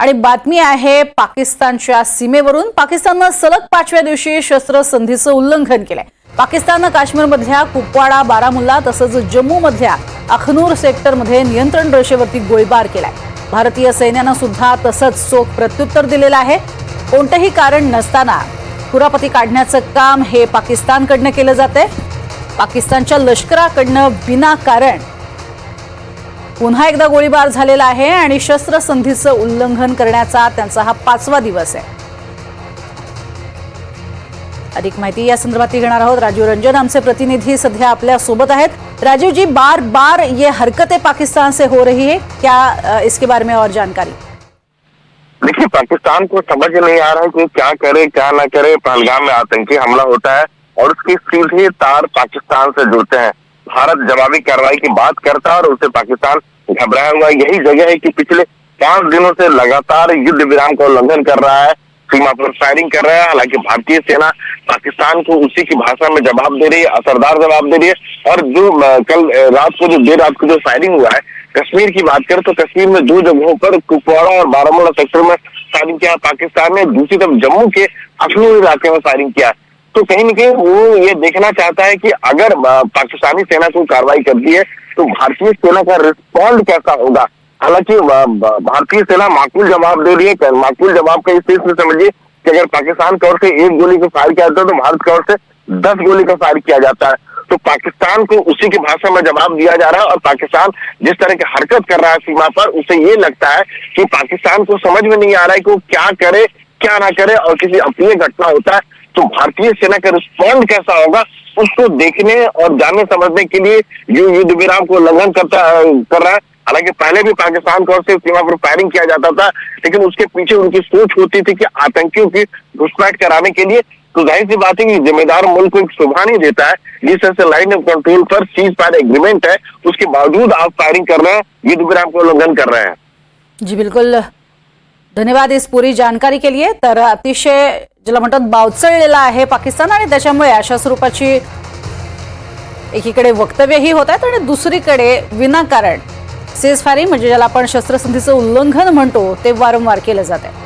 आणि बातमी आहे पाकिस्तानच्या सीमेवरून. पाकिस्ताननं सलग पाचव्या दिवशी शस्त्रसंधीचं उल्लंघन केलंय. पाकिस्ताननं काश्मीरमधल्या कुपवाडा बारामुल्ला तसंच जम्मूमधल्या अखनूर सेक्टरमध्ये नियंत्रण रेषेवरती गोळीबार केलाय. भारतीय सैन्यानं सुद्धा तसंच चोख प्रत्युत्तर दिलेलं आहे. कोणतंही कारण नसताना कुरापती काढण्याचं काम हे पाकिस्तानकडनं केलं जातंय. पाकिस्तानच्या लष्कराकडनं विनाकारण पुन्हा एकदा गोळीबार झालेला आहे आणि शस्त्रसंधीचं उल्लंघन करण्याचा त्यांचा हा पाचवा दिवस आहे. अधिक माहिती या संदर्भात घेणार आहोत. राजीव रंजन आमचे प्रतिनिधी सध्या आपल्यासोबत आहेत. राजीव जी बार बार ये हरकतें पाकिस्तान से हो रही है. क्या इसके बारे में और जानकारी? देखिए पाकिस्तान को समझ नहीं आ रहा है कि क्या करे क्या ना करे। पहलगाम में आतंकी हमला होता है और उसके सीधे तार पाकिस्तान से जुड़ते हैं। भारत जवाबी कार्रवाई की बात करता है और उसे पाकिस्तान घबराया हुआ है। यही जगह है कि पिछले पाँच दिनों से लगातार युद्ध विराम का उल्लंघन कर रहा है, सीमा पर फायरिंग कर रहा है। हालाँकि भारतीय सेना पाकिस्तान को उसी की भाषा में जवाब दे रही है, असरदार जवाब दे रही है। और जो कल रात को जो, देर रात को जो फायरिंग हुआ है, कश्मीर की बात करें तो कश्मीर में दो जगहों पर कुपवाड़ा और बारामूला सेक्टर में फायरिंग किया। पाकिस्तान ने दूसरी तरफ़ जम्मू के अखनूर इलाके में फायरिंग किया। तो कहीं ना कहीं वो ये देखना चाहता है कि अगर पाकिस्तानी सेना कोई कार्रवाई करती है तो भारतीय सेना का रिस्पॉन्ड कैसा होगा? हालाँकि भारतीय सेना माकूल जवाब दे रही है माकूल जवाब का इस चीज़ समझिए कि अगर पाकिस्तान की ओर से एक गोली का फायर किया जाता है तो भारत की ओर से दस गोली का फायर किया जाता है। तो पाकिस्तान को उसी की भाषा में जवाब दिया जा रहा है और पाकिस्तान जिस तरह की हरकत कर रहा है सीमा पर, उसे ये लगता है कि पाकिस्तान को समझ में नहीं आ रहा है कि वो क्या करे, क्या ना करे और किसी अप्रिय घटना होता है। तो भारतीय सेना का रिस्पॉन्ड कैसा होगा, उसको देखने और जानने समझने के लिए जो युद्ध विराम को उल्लंघन करता, कर रहा है। हालाँकि पहले भी पाकिस्तान की ओर से सीमा पर फायरिंग किया जाता था, लेकिन उसके पीछे उनकी सोच होती थी कि आतंकियों की घुसपैठ कराने के लिए। तो ज़ाहिर सी बात है कि जिम्मेदार मुल्क को एक शोभा नहीं देता है। जिस तरह से लाइन ऑफ़ कंट्रोल पर सीज फायर एग्रीमेंट है, उसके बावजूद आप फायरिंग कर रहे हैं, युद्ध विराम का उल्लंघन कर रहे हैं। जी, बिल्कुल। धन्यवाद इस पूरी जानकारी के लिए। तर अतिशय ज्याला म्हणतात बावचळलेला आहे पाकिस्तान आणि त्याच्यामुळे अशा स्वरूपाची एकीकडे वक्तव्यही होत आहेत आणि दुसरीकडे विनाकारण सेज फायरिंग म्हणजे ज्याला आपण शस्त्रसंधीचं उल्लंघन म्हणतो ते वारंवार केलं जात आहे.